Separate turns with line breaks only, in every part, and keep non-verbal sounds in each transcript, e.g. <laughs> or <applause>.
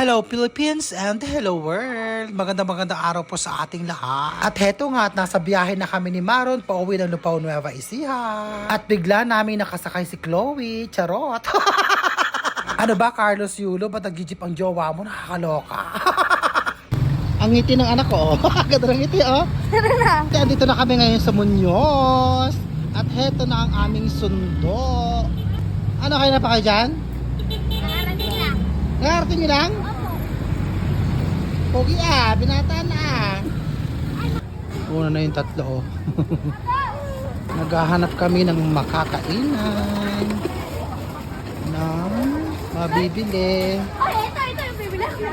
Hello Philippines and hello world! Maganda maganda araw po sa ating lahat. At heto nga at nasa biyahe na kami ni Maron pauwi ng Lupao Nueva Ecija. At bigla namin nakasakay si Chloe. Charot! <laughs> ano ba Carlos Yulo? Ba't nag-jeep ang jowa mo? Nakakaloka. <laughs> ang ngiti ng anak ko. <laughs> Ganda ng ngiti oh.
Tara na.
Kaya dito na kami ngayon sa Muñoz. At heto na ang aming sundo. Ano kayo na pa kayo dyan?
Nakarating lang.
Nakarating lang? Pogi ah, binata na ah. Una na yung tatlo oh. <laughs> Naghahanap kami ng makakainan. ng mabibili.
Ay, ito, ito yung bibili ko.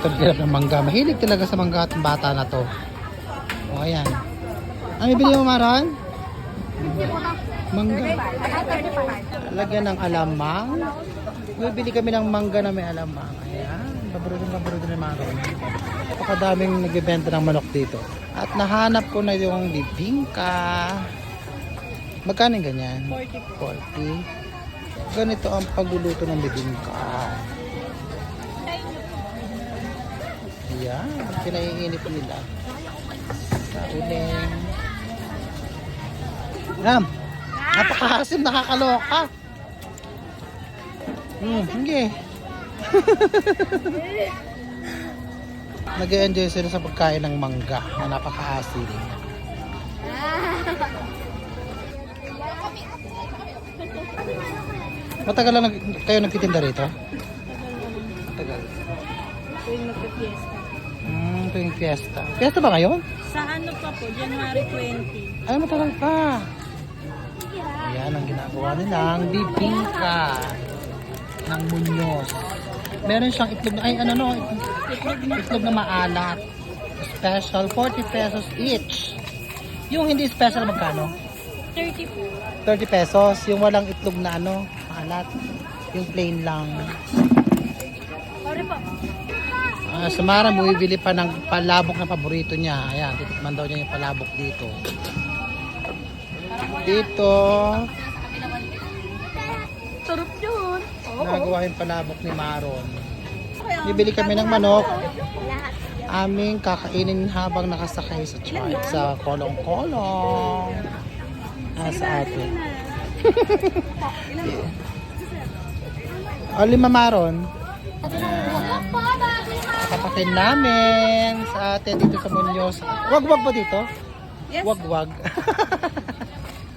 Ito ng mangga. Mahilig talaga sa mangga at bata na to. O ayan. Ano bibili mo Maron? Mangga. Lagyan ng alamang. Bibili kami ng mangga na may alamang. Ayan. Paborito paborito ni Maron. Napakadaming nagbebenta ng manok dito. At nahanap ko na yung bibingka. Magkano ganyan? 40 40. Ganito ang pagluluto ng bibingka. Ayan. Pinaiinip nila. Sa uling. Ram. Napakahasim, nakakaloka. Hmm, sige. <laughs> Nag-enjoy sila sa pagkain ng mangga na napakaasim. Matagal lang nag- kayo nagtitinda rito? Matagal.
Tuwing magka-fiesta.
Hmm, tuwing fiesta. Fiesta ba ngayon?
Sa ano pa po, January 20.
Ay, matagal pa. Ayan ang ginagawa nilang bibingka ng munyos. Meron siyang itlog na, ay ano no, itlog, itlog na maalat. Special, 40 pesos each. Yung hindi special magkano?
30 po.
30 pesos. Yung walang itlog na ano, maalat. Yung plain lang.
Sorry po.
Ah, sa Mara, bumibili pa ng palabok na paborito niya. Ayan, titikman daw niya yung palabok dito. Dito,
Sarap yun.
nagawa yung palabok ni Maron. Bibili kami ng manok. Aming kakainin habang nakasakay sa truck sa kolong-kolong. Ah, sa atin. <laughs> o, lima Maron. Kapatid namin sa atin dito sa Muñoz. Wag-wag ba dito?
Yes.
Wag-wag. <laughs>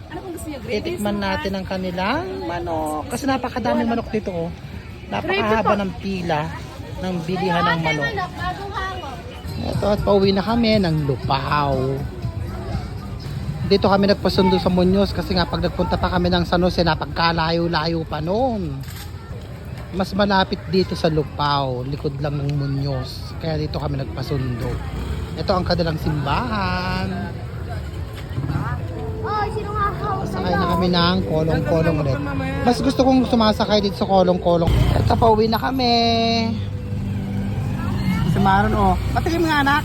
Ano kung gusto niyo? Gravy?
Titikman natin ang kanilang manok. Kasi napakadaming manok dito oh. Napakahaba ng pila ng bilihan ng manok. Ito at pauwi na kami ng Lupaw. Dito kami nagpasundo sa Muñoz kasi nga pag nagpunta pa kami ng San Jose napagkalayo-layo pa noon. Mas malapit dito sa Lupaw, likod lang ng Muñoz. Kaya dito kami nagpasundo. Ito ang kanilang simbahan.
Oh, sino nga ako?
Sakay na kami ng kolong-kolong ulit. Mas gusto kong sumasakay dito sa kolong-kolong. Ito, pauwi na kami. Si Maron, oh. Patikim nga, anak.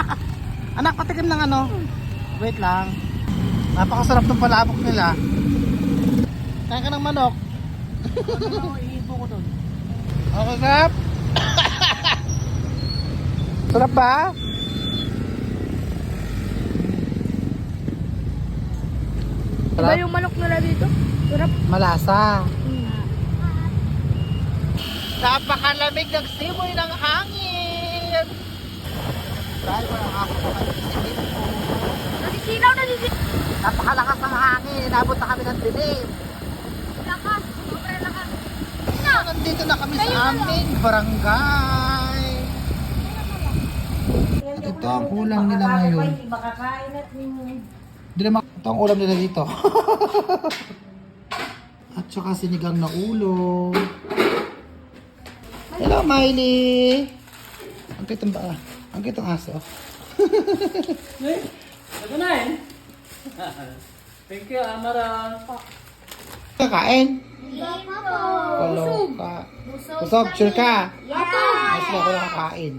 <laughs> anak, patikim ng ano. Wait lang. Napakasarap ng palabok nila. Kaya ka ng manok.
Iibo ko doon.
Okay, sarap. <coughs> sarap ba?
Iba
Sarap?
yung manok nila dito? Sarap.
Malasa. Napakalamig ng simoy ng hangin. Dahil walang ako makakisimin ko.
Nasisinaw na sisinaw.
Napakalakas ng hangin. Inabot na kami ng dilim.
Lakas. Sobrang lakas.
Nandito na kami sa aming barangay. At ito ang ulam nila ngayon. Hindi naman ito ang ulam nila dito. <laughs> At saka sinigang na ulo. Hello, Miley! Ang kitang ba? Ang kitang aso. <laughs>
Ito na eh. <laughs> Thank you, Amara.
Kakain?
Lima
Kaloka. Busog, sure ka? Mas na ako nakakain.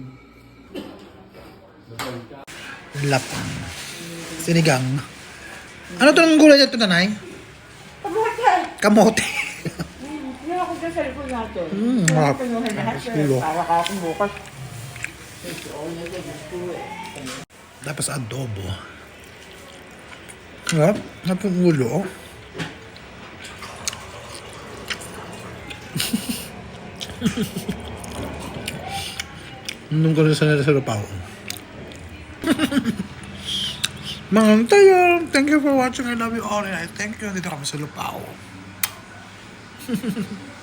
Lapang. Sinigang. Ano to ng gulay dito, nanay? Kamote. Kamote.
sa cellphone natin.
Mm,
Kung
marap. tulo.
para ka akong bukas.
Tapos adobo. Harap. Harap yung ulo. oh. <laughs> Nung ko sa sa lupaw. <laughs> Mga tayo. Thank you for watching. I love you all. And I thank you. Dito kami sa lupaw. <laughs>